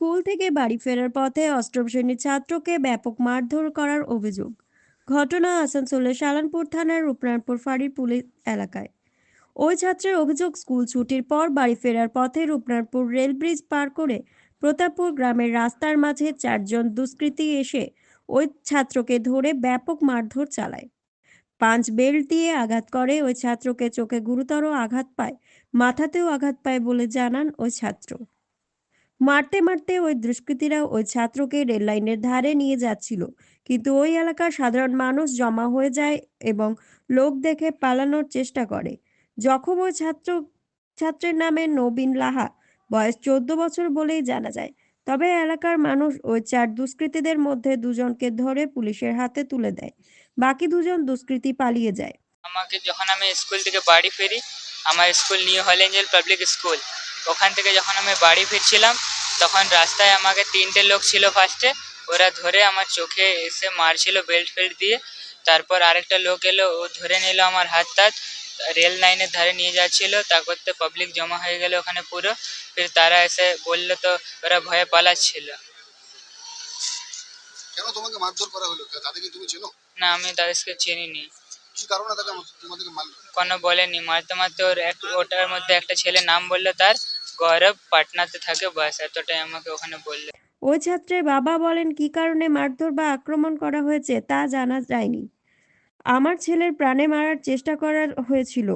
School থেকে বাড়ি ফেরার পথে অষ্টম শ্রেণির ছাত্রকে ব্যাপক মারধর করার অভিযোগ। ঘটনা আসানসোলের সালানপুর থানার রূপনারায়ণপুর ফাঁড়ির পুলিশ এলাকায়। ওই ছাত্রের অভিযোগ, স্কুল ছুটির পর বাড়ি ফেরার পথে রূপনারায়ণপুর রেল ব্রিজ পার করে প্রতাপপুর গ্রামের রাস্তার মাঝে চারজন দুষ্কৃতী এসে ওই ছাত্রকে ধরে ব্যাপক মারধর চালায়। পাঁচ বেল্ট দিয়ে আঘাত করে, ওই ছাত্রকে চোখে গুরুতর আঘাত পায়, মাথাতেও আঘাত পায় বলে জানান ওই ছাত্র। মারতে মারতে ওই দুষ্কৃতীরা ওই ছাত্রকে রেল লাইনের ধারে নিয়ে যাচ্ছিল। কিন্তু ওই এলাকার সাধারণ মানুষ জমা হয়ে যায় এবং লোক দেখে পালানোর চেষ্টা করে। জখম ওই ছাত্র, ছাত্রের নামে নবীন লাহা, বয়স চোদ্দ বছর বলেই জানা যায়, তবে এলাকার মানুষ ওই চার দুষ্কৃতীদের মধ্যে দুজনকে ধরে পুলিশের হাতে তুলে দেয়। বাকি দুজন দুষ্কৃতী পালিয়ে যায়। আমাকে যখন আমি স্কুল থেকে বাড়ি ফিরি, আমার school new hall angel public school. ওখান থেকে যখন আমি বাড়ি ফিরছিলাম তখন রাস্তায় আমাকে তিনটে লোক ছিল ফার্স্টে ওরা ধরে আমার চোখে এসে মারছিল বেল্ট ফেল্ট দিয়ে। তারপর আরেকটা লোক এলো ও ধরে নিল আমার হাত টাত রেল লাইনের ধারে নিয়ে যাচ্ছিল। তারপর তো পাবলিক জমা হয়ে গেল ওখানে পুরো। ফির তারা এসে বলল তো ওরা ভয়ে পালাচ্ছিল। কেন তোমাকে মারধর করা হলো? তাদেরকে তুমি চেনো? না আমি তাদেরকে চিনিনি। কি কারণে তারা তোমাদেরকে মারলো? কোনো বলেনি। মারতে মারতে ওর এক ওটার মধ্যে একটা ছেলে নাম বলল তার। গৌরব পাটনাতে থাকে বাস এতটাই আমাকে ওখানে বলল। ওই ছাত্রের বাবা বলেন কী কারণে মারধর বা আক্রমণ করা হয়েছে তা জানা যায়নি। আমার ছেলের প্রাণে মারার চেষ্টা করা হয়েছিল।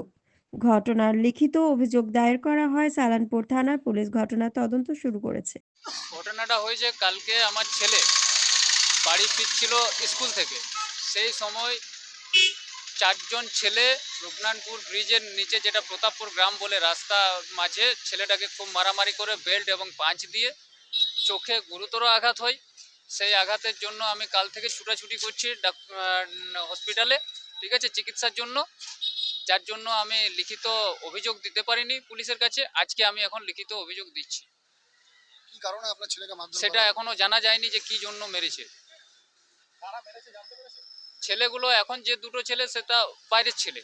ঘটনার লিখিত অভিযোগ দায়ের করা হয় সালানপুর থানার পুলিশ ঘটনার তদন্ত শুরু করেছে। ঘটনাটা হয়েছে কালকে আমার ছেলে বাড়ি ফিরছিল স্কুল থেকে। সেই সময় চারজন ছেলে রূপনারায়ণপুর ব্রিজের নিচে যেটা প্রতাপপুর গ্রাম বলে রাস্তা মাঝে ছেলেটাকে খুব মারামারি করে বেল্ট এবং পাঁচ দিয়ে চোখে গুরুতর আঘাত হয়। সেই আঘাতের জন্য আমি কাল থেকে ছুটাছুটি করছি হসপিটালে ঠিক আছে চিকিৎসার জন্য। যার জন্য আমি লিখিত অভিযোগ দিতে পারিনি পুলিশের কাছে। আজকে আমি এখন লিখিত অভিযোগ দিচ্ছি। কারণে আপনার ছেলেকে সেটা এখনও জানা যায়নি যে কি জন্য মেরেছে। ছেলেগুলো এখন যে দুটো ছেলে সেটা বাইরের ছেলে।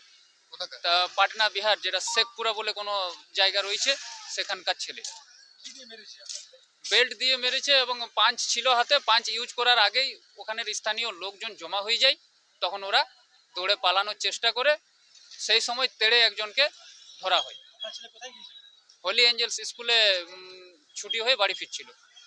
তা পাটনা বিহার যেটা শেখপুরা বলে কোনো জায়গা রয়েছে সেখানকার ছেলে। বেল্ট দিয়ে মেরেছে এবং পাঞ্চ ছিল হাতে পাঞ্চ ইউজ করার আগেই ওখানের স্থানীয় লোকজন জমা হয়ে যায়। তখন ওরা দৌড়ে পালানোর চেষ্টা করে সেই সময় তেড়ে একজনকে ধরা হয়। হোলি এঞ্জেলস স্কুলে ছুটি হয়ে বাড়ি ফিরছিল।